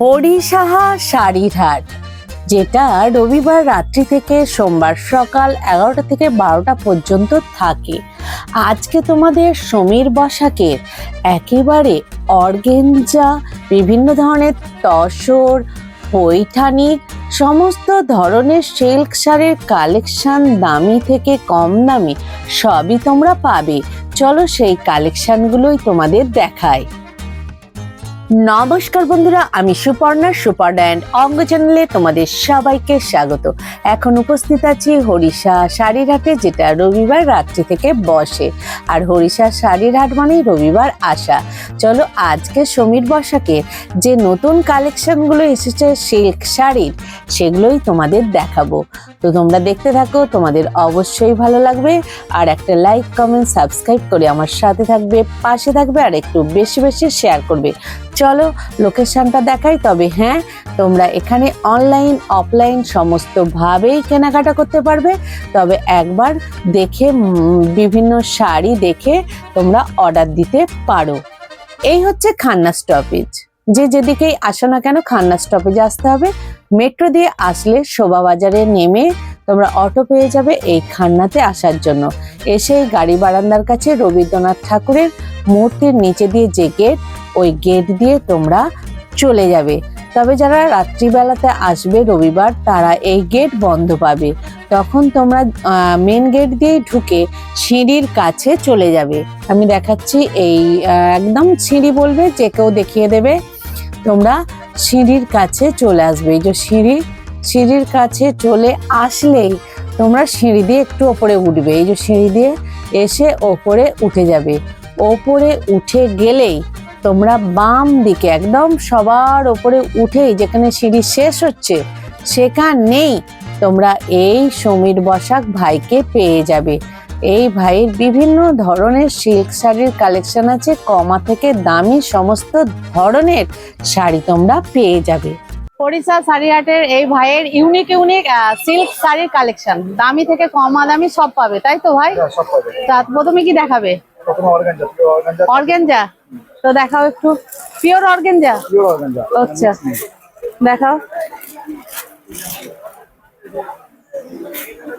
হরিসাহা শাড়ির যেটা রবিবার রাত্রি থেকে সোমবার সকাল এগারোটা থেকে বারোটা পর্যন্ত থাকে। আজকে তোমাদের সমীর বসাকের একেবারে অর্গেঞ্জা, বিভিন্ন ধরনের তসর পৈঠানি সমস্ত ধরনের সিল্ক শাড়ির কালেকশন দামি থেকে কম দামি সবই তোমরা পাবে। চলো সেই কালেকশনগুলোই তোমাদের দেখায় নমস্কার বন্ধুরা, আমি সুপর্ণা সুপার অ্যান্ড অঙ্গ চ্যানেলে তোমাদের সবাইকে স্বাগত। এখন উপস্থিত আছি হরিষা শাড়ির হাটে যেটা রবিবার রাত্রি থেকে বসে। আর হরিষা শাড়ির হাট মানেই রবিবার আসা চলো আজকে সমীর বসাকে যে নতুন কালেকশনগুলো এসেছে সিল্ক শাড়ির, সেগুলোই তোমাদের দেখাবো। তো তোমরা দেখতে থাকো, তোমাদের অবশ্যই ভালো লাগবে। আর একটা লাইক কমেন্ট সাবস্ক্রাইব করে আমার সাথে থাকবে, পাশে থাকবে আর একটু বেশি বেশি শেয়ার করবে। চলো লোকেশনটা দেখাই তবে হ্যাঁ? তোমরা এখানে অনলাইন অফলাইন সমস্তভাবেই কেনাকাটা করতে পারবে। তবে একবার দেখে বিভিন্ন শাড়ি দেখে তোমরা অর্ডার দিতে পারো। এই হচ্ছে খান্না স্টপেজ যে যেদিকেই আসো না কেন, খান্না স্টপেজে আসতে হবে। মেট্রো দিয়ে আসলে শোভা বাজারে নেমে তোমরা অটো পেয়ে যাবে এই খান্নাতে আসার জন্য। এসে গাড়ি বারান্দার কাছে রবীন্দ্রনাথ ঠাকুরের মূর্তির নিচে দিয়ে যে গেট ওই গেট দিয়ে তোমরা চলে যাবে। তবে যারা রাত্রিবেলাতে আসবে রবিবার, তারা এই গেট বন্ধ পাবে। তখন তোমরা মেন গেট দিয়েই ঢুকে সিঁড়ির কাছে চলে যাবে। আমি দেখাচ্ছি এই একদম সিঁড়ি বলবে, যে কেউ দেখিয়ে দেবে। তোমরা সিঁড়ির কাছে চলে আসবে। এই যে সিঁড়ি, সিঁড়ির কাছে চলে আসলেই তোমরা সিঁড়ি দিয়ে একটু ওপরে উঠবে। এই যে সিঁড়ি দিয়ে এসে ওপরে উঠে যাবে। ওপরে উঠে গেলেই তোমরা বাম দিকে একদম সবার ওপরে উঠেই যেখানে সিঁড়ি শেষ হচ্ছে সেখানেই তোমরা এই সমীর বসাক ভাইকে পেয়ে যাবে। এই ভাইয়ের বিভিন্ন ধরনের সিল্ক শাড়ির কালেকশন আছে কমা থেকে দামি সমস্ত ধরনের শাড়ি তোমরা পেয়ে যাবে। ওড়িশা শাড়ি হাটের এই ভাইয়ের ইউনিক ইউনিক সিল্ক শাড়ির কালেকশন। দামি থেকে কমা দামি সব পাবে তাই তো ভাই? হ্যাঁ, সব পাবে। তা প্রথমে কি দেখাবে? প্রথমে অর্গানজা? তো দেখাও একটু। পিওর অর্গেঞ্জা অর্গানজা আচ্ছা। দেখাও।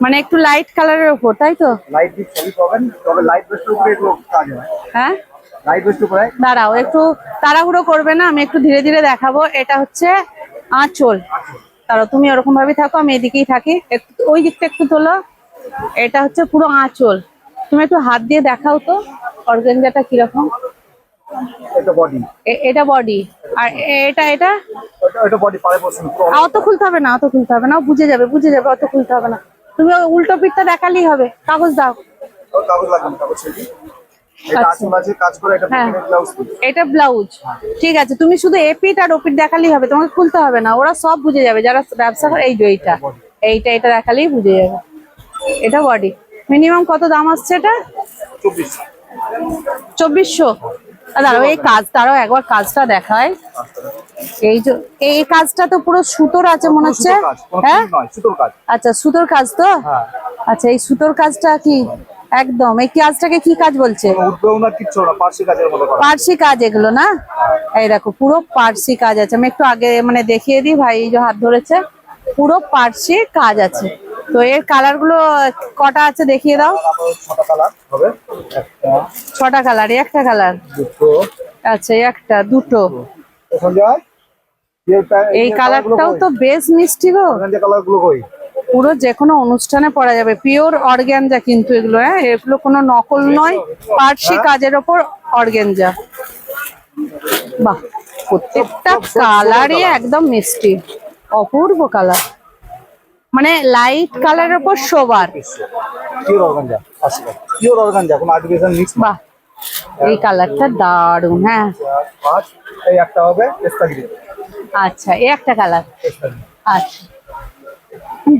মানে একটু লাইট কালারের উপর তাই তো? লাইট সবই পাবেন তবে লাইট বেস্টের উপরে একটু কাজ হয়। হ্যাঁ? লাইট বেস্টের উপরে। দাঁড়াও একটু তাড়াহুড়ো করবে না আমি একটু ধীরে ধীরে দেখাবো। এটা হচ্ছে আঁচল। দাঁড়াও তুমি ওরকম ভাবে থাকো আমি এদিকেই থাকি। ওই দিকটা একটু তোলো। এটা হচ্ছে পুরো আঁচল। তুমি একটু হাত দিয়ে দেখাও তো অর্গেঞ্জাটা কীরকম? এটা বডি এটা আর এটা এটা? ওটা বডি পারে। অত খুলতে হবে না অত খুলতে হবে না। বুঝে যাবে বুঝে যাবে অত খুলতে হবে না। তুমি উল্টো পিঠটা দেখালেই হবে। কাগজ দাও। কাগজ লাগবে কাগজ এটা আচ্ছা। এটা হ্যাঁ। ব্লাউজ এটা ব্লাউজ ঠিক আছে তুমি শুধু এপিট আর ওপিট দেখালেই হবে তোমাকে খুলতে হবে না। ওরা সব বুঝে যাবে যারা ব্যবসা করে এই যে এইটা। এইটা এটা দেখালেই বুঝে যাবে। এটা বডি মিনিমাম কত দাম আসছে এটা? চব্বিশশো। দাঁড়াও এই কাজ তারাও একবার কাজটা দেখায় এই যে এই কাজটা তো পুরো সুতোর আছে মনে হচ্ছে? হ্যাঁ? আচ্ছা সুতোর কাজ তো? হ্যাঁ। আচ্ছা এই সুতোর কাজটা কি? একদম। এই কাজটাকে কি কাজ বলছে? পার্সি কাজ এগুলো না? এই দেখো পুরো পার্সি কাজ আছে। আমি একটু আগে মানে দেখিয়ে দিই ভাই এই যে হাত ধরেছে পুরো পার্সি কাজ আছে। তো এর কালারগুলো কটা আছে দেখিয়ে দাও। ছটা কালার একটা কালার আচ্ছা একটা দুটো। এই কালারটাও তো বেশ মিষ্টি গো। পুরো যে কোনো অনুষ্ঠানে পরা যাবে। পিওর অর্গ্যানজা কিন্তু এগুলো হ্যাঁ? এগুলো কোনো নকল নয় পার্সি কাজের ওপর অর্গ্যানজা বাহ প্রত্যেকটা কালারই একদম মিষ্টি। অপূর্ব কালার মানে লাইট কালারের ওপর শোবার। পিওর অর্গানজা পিওর অর্গানজা কোনো আর্টিফিশিয়াল মিক্স বাহ এই কালারটা দারুণ হ্যাঁ। পাঁচ এই একটা হবে পেস্তা গ্রিন আচ্ছা এই একটা কালার আচ্ছা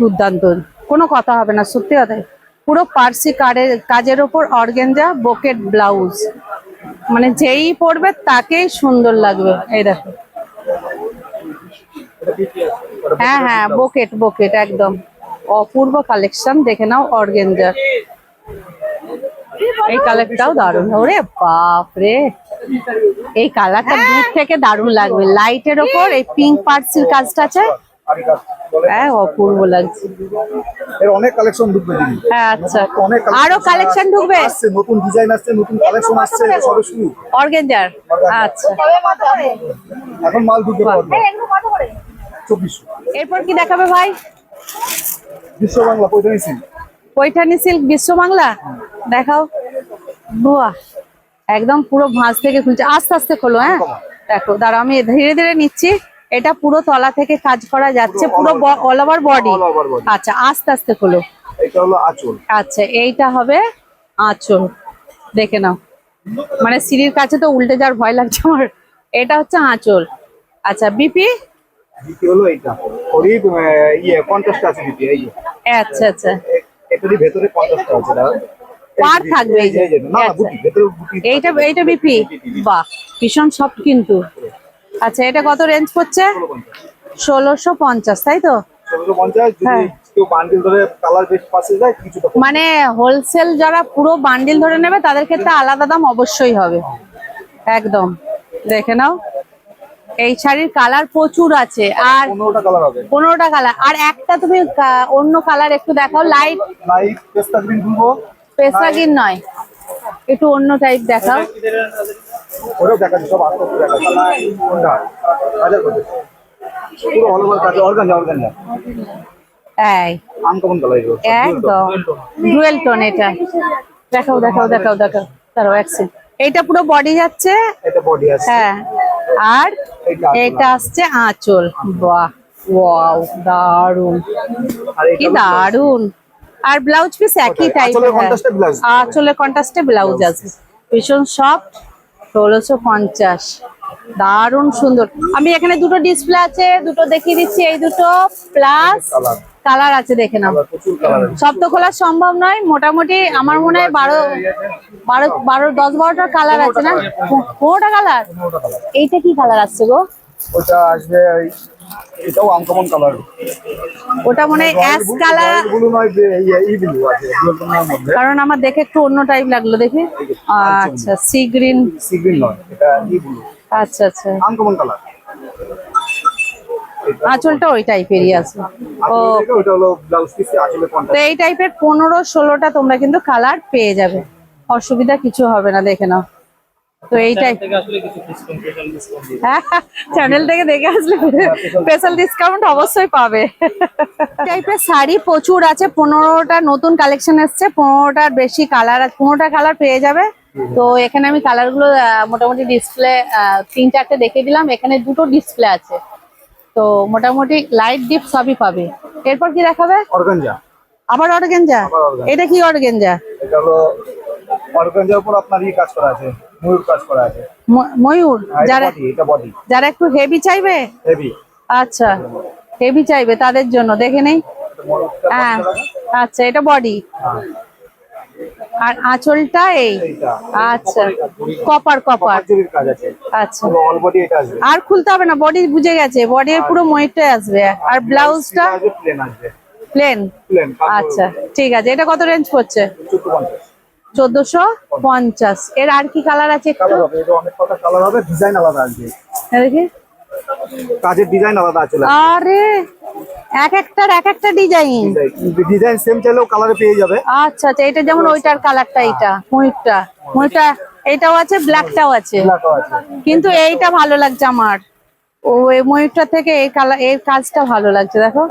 দুর্দান্ত। কোনো কথা হবে না সত্যি কথা। পুরো পার্সি কারের কাজের ওপর অর্গেঞ্জা বোকেট ব্লাউজ মানে যেই পরবে তাকেই সুন্দর লাগবে এই দেখো। হ্যাঁ হ্যাঁ বোকেট বোকেট একদম। অপূর্ব কালেকশন দেখে নাও অর্গেঞ্জা। এই কালারটাও দারুণ। ওরে বাপ রে এই কালারটা দূর থেকে দারুণ লাগবে। লাইটের ওপর এই পিঙ্ক পার্সির কাজটা আছে। হ্যাঁ অপূর্ব লাগছে। এর অনেক কালেকশন ঢুকবে হ্যাঁ আচ্ছা। অনেক আরও কালেকশন ঢুকবে? আসছে নতুন ডিজাইন আসছে নতুন কালেকশন আসছে সবে শুরু। অর্গেঞ্জার। আচ্ছা। এখন মাল ঢুকবে চব্বিশশো এরপর কি দেখাবে ভাই? বিশ্ব বাংলা পঁয়তাল্লিশ পৈঠানি সিল্ক বিশ্ব বাংলা দেখাও। বাহ একদম পুরো ভাঁজ থেকে খুলছে। আস্তে আস্তে খোলো হ্যাঁ? দেখো দাঁড়াও আমি ধীরে ধীরে নিচ্ছি। এটা পুরো তলা থেকে কাজ করা যাচ্ছে পুরো অল ওভার বডি। আচ্ছা আস্তে আস্তে খোলো। এটা হলো আঁচল। আচ্ছা এইটা হবে আঁচল। দেখে নাও। মানে সিঁড়ির কাছে তো উল্টে যাওয়ার ভয় লাগছে আমার। এটা হচ্ছে আঁচল। আচ্ছা বিপি? দ্বিতীয় হলো এইটা। ওরই ইয়ে কন্ট্রাস্ট আছে দিদি এই আচ্ছা আচ্ছা। এটারই ভেতরে কন্ট্রাস্ট আছে দাদা। পার থাকবে এই যে। না না। বুটি ভেতরে বুটি এইটা এইটা বিপি বাহ ভীষণ সফট কিন্তু। আচ্ছা এটা কত রেঞ্জ পড়ছে? ষোলোশো পঞ্চাশ। তাই তো? হ্যাঁ। মানে হোলসেল যারা পুরো বান্ডিল ধরে নেবে তাদের ক্ষেত্রে আলাদা দাম অবশ্যই হবে। একদম। দেখে নাও। এই শাড়ির কালার প্রচুর আছে আর পনেরোটা কালার আর একটা তুমি অন্য কালার একটু দেখাও লাইট লাইট পেস্তা গ্রিন নয়। একটু অন্য টাইপ দেখাও। ওটাও দেখাচ্ছি সব আস্তে আস্তে দেখাচ্ছি। হাজার করে পুরো অল ওভার কাছে অর্গানজা অর্গানজা। এই। আনকমন কালার একদম। ডুয়েল টোন এটা। দেখাও দেখাও দেখাও দেখাও। তারও এইটা পুরো বডি যাচ্ছে? এটা বডি আছে। হ্যাঁ। আর এটা আসছে আঁচল। বাহ ওয়াও দারুণ কি দারুণ আর ব্লাউজ পিস একই ওটাই, টাইপ আঁচলের কন্ট্রাস্টে ব্লাউজ আছে। ভীষণ সফট ষোলোশো পঞ্চাশ। দারুণ সুন্দর। আমি এখানে দুটো ডিসপ্লে আছে দুটো দেখিয়ে দিচ্ছি এই দুটো প্লাস কালার আছে দেখে নাও। আছে। সব তো খোলা সম্ভব নয় মোটামুটি আমার মনে হয় বারো বারো বারো দশ বারোটা কালার আছে না? পনেরোটা কালার? এইটা কি কালার আসছে গো? ওটা আসবে এটাও আনকমন কালার ওটা মনে অ্যাশ কালার। ব্লু নয় এই- এই ব্লু আছে দুটো রঙের মধ্যে। কারণ আমার দেখে একটু অন্য টাইপ লাগল দেখি। আচ্ছা সি গ্রিন সি গ্রিন নয় এটা ই ব্লু আচ্ছা আচ্ছা। আনকমন কালার আঁচলটা ওই টাইপেরই আছে। ও। ওটা হলো ব্লাউজ পিস আঁচলে তো এই টাইপের পনেরো ষোলোটা তোমরা কিন্তু কালার পেয়ে যাবে। অসুবিধা কিছু হবে না দেখে নাও। তো এই টাইপ চ্যানেল থেকে দেখে আসলে স্পেশাল ডিসকাউন্ট অবশ্যই পাবে। টাইপের শাড়ি প্রচুর আছে পনেরোটা নতুন কালেকশন এসছে পনেরোটার বেশি কালার আছে পনেরোটা কালার পেয়ে যাবে। তো এখানে আমি কালারগুলো মোটামুটি ডিসপ্লে তিন চারটে দেখে দিলাম। এখানে দুটো ডিসপ্লে আছে। তো মোটামুটি লাইট ডিপ সবই পাবে। এরপর কি দেখাবে? অর্গানজা। আবার অর্গেঞ্জা এটা কি অর্গেঞ্জা এটা হলো অর্গানজার উপর আপনার ই কাজ করা আছে ময়ূর কাজ করা আছে। ময়ূর? এটা যারা এটা বডি যারা একটু হেভি চাইবে? হেভি আচ্ছা হেভি চাইবে তাদের জন্য। দেখে নেই? হ্যাঁ আচ্ছা এটা বডি আর আঁচলটা এই? আচ্ছা। কপার কপার আচ্ছা। বডি আর খুলতে হবে না বডি বুঝে গেছে। বডির পুরো ময়ূরটাই আসবে। আর ব্লাউজটা প্লেন আচ্ছা ঠিক আছে। এটা কত রেঞ্জ পড়ছে? চোদ্দশো পঞ্চাশ। এর আর কি কালার আছে একটু? কালার হবে ডিজাইন আলাদা হ্যাঁ, দেখি। কাজের ডিজাইন আলাদা আছে আরে! এক একটার এক একটা ডিজাইন। ডিজাইন। সেম চাইলেও কালারে পেয়ে যাবে। আচ্ছা আচ্ছা এটা যেমন ওইটার কালারটা এইটা ময়ূরটা ময়ূরটা এইটাও আছে ব্ল্যাকটাও আছে। কিন্তু এইটা ভালো লাগছে আমার। ও এই ময়ূরটা থেকে এই কালারের কাজটা ভালো লাগছে দেখো।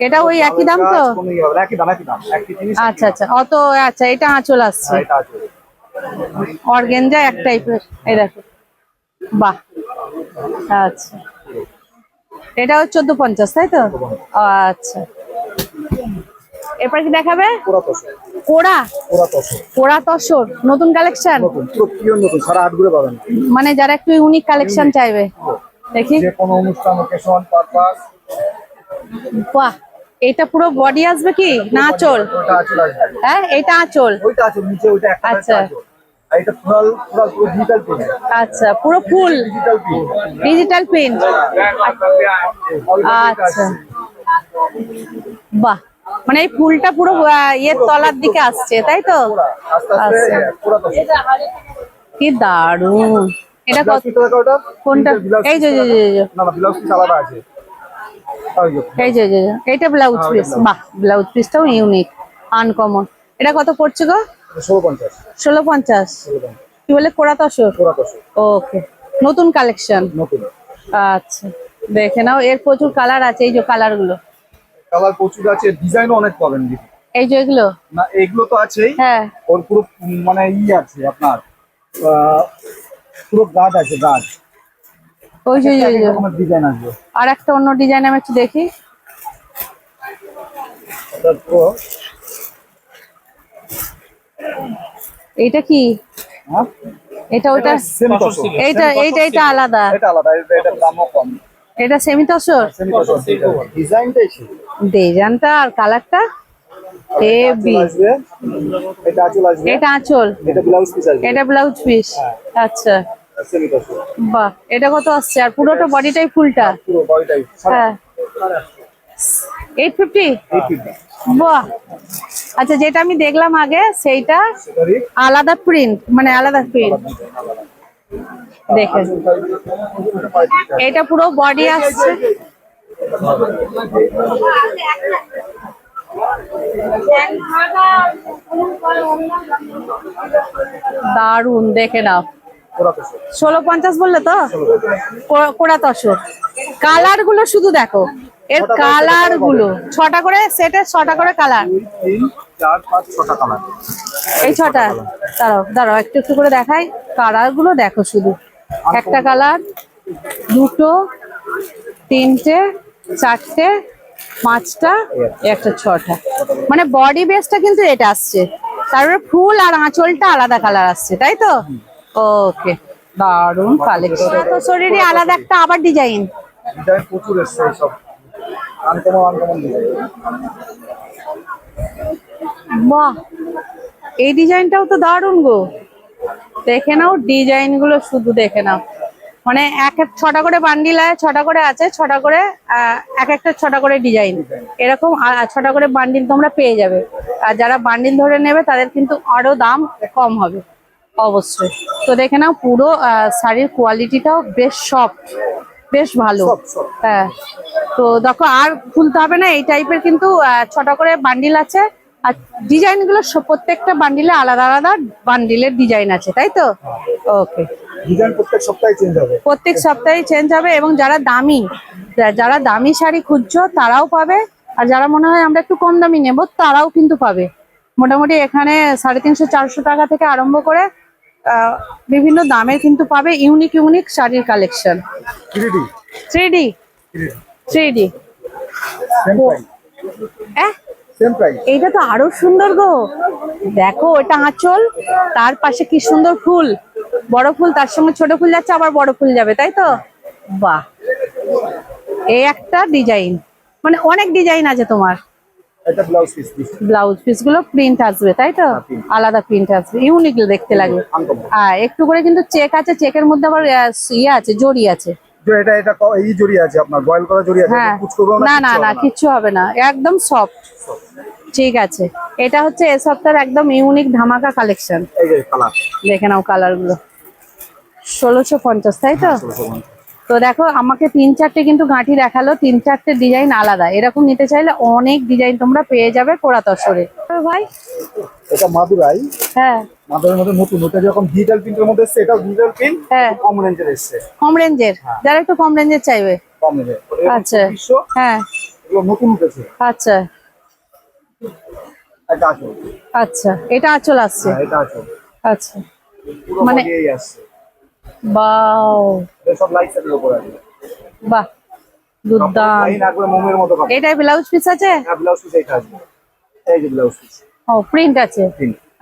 এটা ওই একই দাম তো? আচ্ছা আচ্ছা অত আচ্ছা এটা আঁচল আসছে। হ্যাঁ, এটা অর্গেঞ্জা এক টাইপের এই দেখো। বাহ। আচ্ছা। এটা হচ্ছে চোদ্দ পঞ্চাশ তাই তো? আচ্ছা। এরপর কি দেখাবে? কোড়া কোড়া তসর নতুন কালেকশন? মানে যারা একটু ইউনিক কালেকশন চাইবে। দেখি। যে কোনো অনুষ্ঠান ওকেশন পারপাস বাহ! এটা পুরো বডি আসবে কি? না আঁচল? হ্যাঁ এটা আঁচল। আচ্ছা। এটা ফুরাল পুরো ডিজিটাল প্রিন্ট আচ্ছা পুরো full digital print digital print আচ্ছা। বাহ মানে এই ফুলটা পুরো ইয়ের তলার দিকে আসছে তাই তো? আচ্ছা। তসর কি দারুণ এটা কোনটা? এই যে, এই যে এইটা ব্লাউজ হ্যাঁ, পিস। বাহ ব্লাউজ পিসটাও ইউনিক আনকমন এটা কত পড়ছে গো? ষোলো পঞ্চাশ। কি বলে? কোড়া তসর? ওকে। নতুন কালেকশন? নতুন। আচ্ছা। দেখে নাও এর প্রচুর কালার আছে এই যে কালারগুলো কালার প্রচুর আছে ডিজাইনও অনেক পাবেন এই যে এগুলো? না এগুলো তো আছেই। হ্যাঁ। ওর পুরো মানে ই আছে আপনার পুরো গাছ আছে গাছ। ওই যে ডিজাইন আসবে। আর একটা অন্য ডিজাইন আমি একটু দেখি। তারপর এইটা কি? হ্যাঁ? এটা ওটা তসর এইটা এইটা এটা আলাদা। এটা আলাদা। এটা এটার দামও কম। এটা সেমি তসর সেমি তসর ডিজাইনটাই ডিজাইনটা আর কালারটা হেভি। এটা আঁচল আসবে। এটা আঁচল। এটা ব্লাউজ পিস আসবে। এটা ব্লাউজ পিস আচ্ছা। সেমি তসর বাহ এটা কত আসছে? আর পুরোটা বডিটাই ফুলটা? পুরো বডিটাই হ্যাঁ। Eight fifty? বাহ। আচ্ছা যেটা আমি দেখলাম আগে সেইটা আলাদা প্রিন্ট মানে আলাদা প্রিন্ট দেখেন। এটা পুরো বডি আসছে। দারুণ দেখে নাও। ষোলো পঞ্চাশ বললে তো? কোড়া তসর কালারগুলো শুধু দেখো। এর কালারগুলো। ছটা করে সেটে ছটা করে কালার চার পাঁচ ছটা কালার এই ছটা। দাঁড়াও দাঁড়াও একটু একটু করে দেখাই। কালারগুলো দেখো শুধু। একটা কালার দুটো তিনটে চারটে পাঁচটা একটা। ছটা। মানে বডি বেসটা কিন্তু এটা আসছে। তারপরে ফুল আর আঁচলটা আলাদা কালার আসছে তাই তো? ওকে দারুণ কালেকশন তো শরীরে আলাদা একটা আবার ডিজাইন প্রচুর সব বাহ, এই ডিজাইনটাও তো দারুণ গো। দেখে নাও ডিজাইনগুলো শুধু দেখে নাও। মানে এক এক ছটা করে বান্ডিল আছে ছটা করে আছে, ছটা করে এক একটা ছটা করে ডিজাইন। এরকম ছটা করে বান্ডিল তোমরা পেয়ে যাবে। আর যারা বান্ডিল ধরে নেবে, তাদের কিন্তু আরও দাম কম হবে, অবশ্যই। তো দেখে নাও, পুরো শাড়ির কোয়ালিটিটাও বেশ সফট বেশ ভালো। হ্যাঁ। তো দেখো আর খুলতে হবে না এই টাইপের কিন্তু ছটা করে বান্ডিল আছে। আর ডিজাইনগুলো প্রত্যেকটা বান্ডিলে আলাদা আলাদা বান্ডিলের ডিজাইন আছে তাই তো? ওকে প্রত্যেক সপ্তাহে চেঞ্জ হবে। এবং যারা দামি যারা দামি শাড়ি খুঁজছো তারাও পাবে। আর যারা মনে হয় আমরা একটু কম দামি নেব তারাও কিন্তু পাবে। মোটামুটি এখানে সাড়ে তিনশো চারশো টাকা থেকে আরম্ভ করে বিভিন্ন দামের কিন্তু পাবে ইউনিক ইউনিক শাড়ির কালেকশন থ্রি ডি থ্রি এইটা তো আরও সুন্দর গো। দেখো এটা আঁচল তার পাশে কি সুন্দর ফুল। বড় ফুল তার সঙ্গে ছোট ফুল যাচ্ছে আবার বড় ফুল যাবে তাই তো? বাহ। এই একটা ডিজাইন মানে অনেক ডিজাইন আছে তোমার। এটা ব্লাউজ পিস ব্লাউজ পিসগুলো প্রিন্ট আসবে তাই তো? আলাদা প্রিন্ট আসবে ইউনিক দেখতে লাগবে হ্যাঁ একটু করে কিন্তু চেক আছে চেকের মধ্যে আবার ইয়ে আছে জড়ি আছে। এটা এটা এই জড়ি আছে আপনার বয়েল করা জড়ি আছে হ্যাঁ। না না না কিচ্ছু হবে না? একদম সফট ঠিক আছে। এটা হচ্ছে এ সপ্তাহের একদম ইউনিক ধামাকা কালেকশন দেখে নাও কালারগুলো। ষোলোশো পঞ্চাশ তাই তো? তো দেখো আমাকে তিন চারটে কিন্তু গাঁঠি দেখাল তিন চারটে ডিজাইন আলাদা। এরকম নিতে চাইলে অনেক ডিজাইন তোমরা পেয়ে যাবে কোড়া তসরে। ভাই। এটা মাদুরাই। হ্যাঁ। মাদুরের মধ্যে নতুন ওটা যখন ডিজিটাল প্রিন্টের মধ্যে এসছে এটাও ডিজিটাল প্রিন্ট হ্যাঁ। কম রেঞ্জের এসছে। কম রেঞ্জের যারা একটু কম রেঞ্জের চাইবে। কম রেঞ্জের আচ্ছা। হ্যাঁ। এগুলো নতুন উঠেছে। আচ্ছা। এটা আচ্ছা। এটা আঁচল আসছে। হ্যাঁ এটা আচ্ছা। মানে- বাও। সব লাইট সেটের উপর আছে। বাহ দুর্দান্ত। লাইন একবার মোমের মতো এটাই ব্লাউজ পিস আছে? হ্যাঁ ব্লাউজ পিস এইটা আসবে এই যে ব্লাউজ পিস ও প্রিন্ট আছে?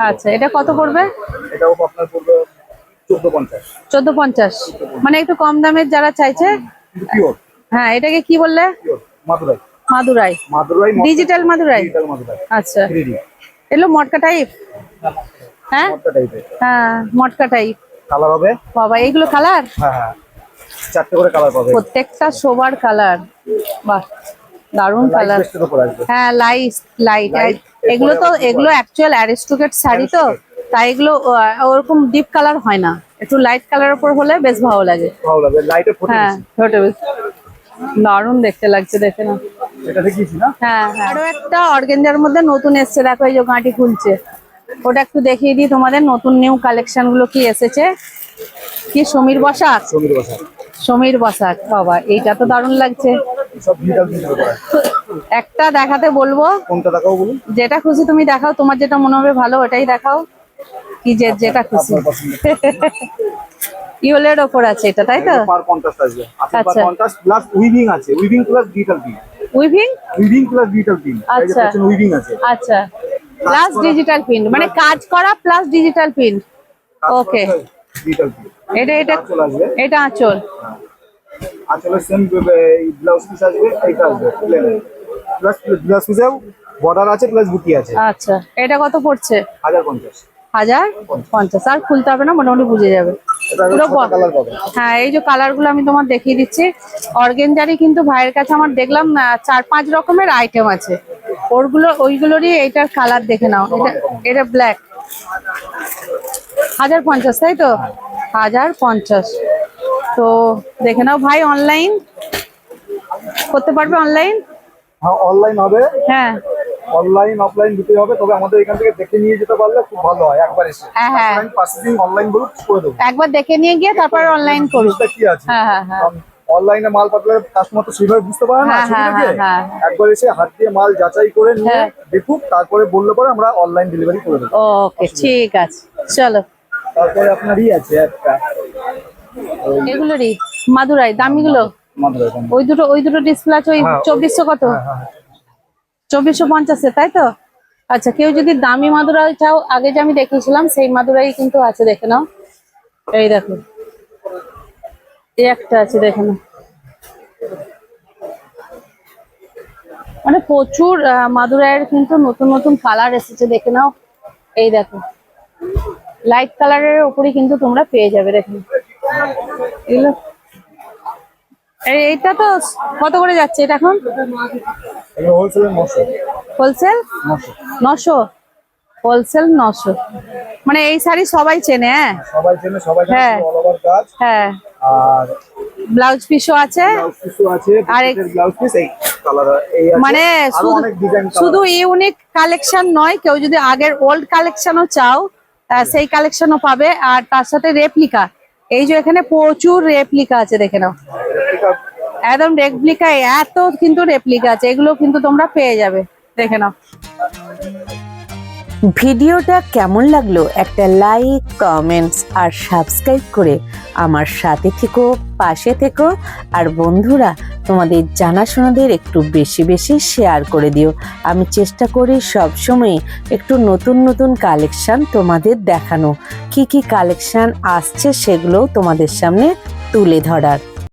আচ্ছা এটা কত পড়বে? এটাও আপনার পড়বে চোদ্দ পঞ্চাশ। চোদ্দ পঞ্চাশ। মানে একটু কম দামের যারা চাইছে? হ্যাঁ এটাকে কি বললে? মাদুরাই। মাদুরাই। মাদুরাই ডিজিটাল মাদুরাই? ডিজিটাল মাদুরাই। আচ্ছা। এলো মটকা টাইপ হ্যাঁ? মটকা টাইপের হ্যাঁ মটকা টাইপ কালার হবে? বাবা এইগুলো কালার হ্যাঁ হ্যাঁ। চারটে করে কালার পাবে। প্রত্যেকটা শোবার কালার বাহ দারুণ কালার হ্যাঁ লাইট লাইট এগুলো তো এগুলো অ্যাকচুয়াল অ্যারিস্টোকেট শাড়ি তো তাই এগুলো ওরকম ডিপ কালার হয় না। একটু লাইট কালার উপর হলে বেশ ভালো লাগে। ভালো লাগবে লাইটে ফুটে হ্যাঁ ছোট বেশ। দারুণ দেখতে লাগছে দেখে না এটা দেখিয়েছি না? হ্যাঁ আরও একটা অর্গেঞ্জার মধ্যে নতুন এসেছে দেখো এই যে গাঁটি খুলছে। ওটা একটু দেখিয়ে দিই তোমাদের নতুন নিউ কালেকশনগুলো কি এসেছে? কি সমীর বসাক? সমীর বসা সমীর বসাক বাবা এইটা তো দারুণ লাগছে। একটা দেখাতে বলব? কোনটা দেখাও বলুন? যেটা খুশি তুমি দেখাও তোমার যেটা মনে হবে ভালো ওটাই দেখাও। কি যে যেটা খুশি। ইউলের ওপর আছে এটা তাই তো? পার কন্ট্রাস্ট আসবে। আচ্ছা। কন্ট্রাস্ট প্লাস উইভিং আছে। Weaving plus digital print weaving weaving plus digital print আচ্ছা। উইভিং আছে। আচ্ছা। প্লাস ডিজিটাল প্রিন্ট মানে কাজ করা plus digital print okay digital এটা এটা এটা আঁচল। আসলে সেম ব্লাউজ পিস আসবে এইটা আসবে প্লাস ব্লাউজ পিসেও বর্ডার আছে প্লাস বুটি আছে। আচ্ছা এটা কত পড়ছে? হাজার পঞ্চাশ। হাজার পঞ্চাশ। আর খুলতে হবে না মোটামুটি বুঝে যাবে। হ্যাঁ এই যে কালারগুলো আমি তোমার দেখিয়ে দিচ্ছি। অর্গেঞ্জারি কিন্তু ভাইয়ের কাছে আমার দেখলাম চার পাঁচ রকমের আইটেম আছে। ওরগুলো ওইগুলোরই এইটার কালার দেখে নাও। এটা এটা ব্ল্যাক হাজার পঞ্চাশ তাই তো? হাজার পঞ্চাশ। তো দেখে নাও ভাই অনলাইন করতে পারবে অনলাইন হ্যাঁ অনলাইন হবে। হ্যাঁ। অনলাইন অফলাইন দুটোই হবে তবে আমাদের এখান থেকে দেখে নিয়ে যেতে পারলে খুব ভালো হয় একবার এসে। হ্যাঁ, হ্যাঁ। প্রসেসিং অনলাইন বলুন করে দেবো। একবার দেখে নিয়ে গিয়ে তারপর অনলাইন করুন কি আছে? হ্যাঁ হ্যাঁ হ্যাঁ। অনলাইনে মাল পাঠালে কাস্টমার তো সেভাবে বুঝতে পারে না হ্যাঁ, হ্যাঁ, হ্যাঁ, একবার এসে হাত দিয়ে মাল যাচাই করে নিয়ে হ্যাঁ। দেখুক তারপরে বললে পরে আমরা অনলাইন ডেলিভারি করে দেবো। ওকে ঠিক আছে। চলো। তারপরে আপনারই আছে একটা। এগুলোরই? মাদুরাই দামিগুলো? মাদুরাই ওই দুটো ওই দুটো ডিসপ্লে আছে ওই হ্যাঁ, চব্বিশশো কত? হ্যাঁ হ্যাঁ চব্বিশশো পঞ্চাশে তাই তো? আচ্ছা কেউ যদি দামি মাদুরাই চাও আগে যে আমি দেখিয়েছিলাম সেই মাদুরাই কিন্তু আছে দেখে নাও। এই দেখো। এই একটা আছে দেখে নাও। মানে প্রচুর মাদুরাইয়ের কিন্তু নতুন নতুন কালার এসেছে দেখে নাও। এই দেখো। লাইট কালারের উপরে কিন্তু তোমরা পেয়ে যাবে দেখে নাও। এগুলো এই- এইটা তো কত করে যাচ্ছে এটা এখন? হোলসেল নশো। হোলসেল নশো। মানে এই শাড়ি সবাই চেনে হ্যাঁ? সবাই চেনে সবাই হ্যাঁ। অল ওভার কাজ। হ্যাঁ। আর ব্লাউজ পিসও আছে। পিসও আছে আর এক- ব্লাউজ পিস এই কালার এই মানে শুধু ইউনিক কালেকশন নয় কেউ যদি আগের ওল্ড কালেকশনও চাও সেই কালেকশনও পাবে। আর তার সাথে রেপ্লিকা এই যে এখানে প্রচুর রেপ্লিকা আছে দেখে নাও। একদম রেপ্লিকা এত কিন্তু রেপ্লিকা আছে। এগুলো কিন্তু তোমরা পেয়ে যাবে। দেখে নাও। ভিডিওটা কেমন লাগল একটা লাইক কমেন্টস আর সাবস্ক্রাইব করে আমার সাথে থেকো, পাশে থেকো। আর বন্ধুরা, তোমাদের জানাশোনাদের একটু বেশি বেশি শেয়ার করে দিও। আমি চেষ্টা করি সবসময় একটু নতুন নতুন কালেকশান তোমাদের দেখানো। কি কি কালেকশান আসছে সেগুলোও তোমাদের সামনে তুলে ধরার।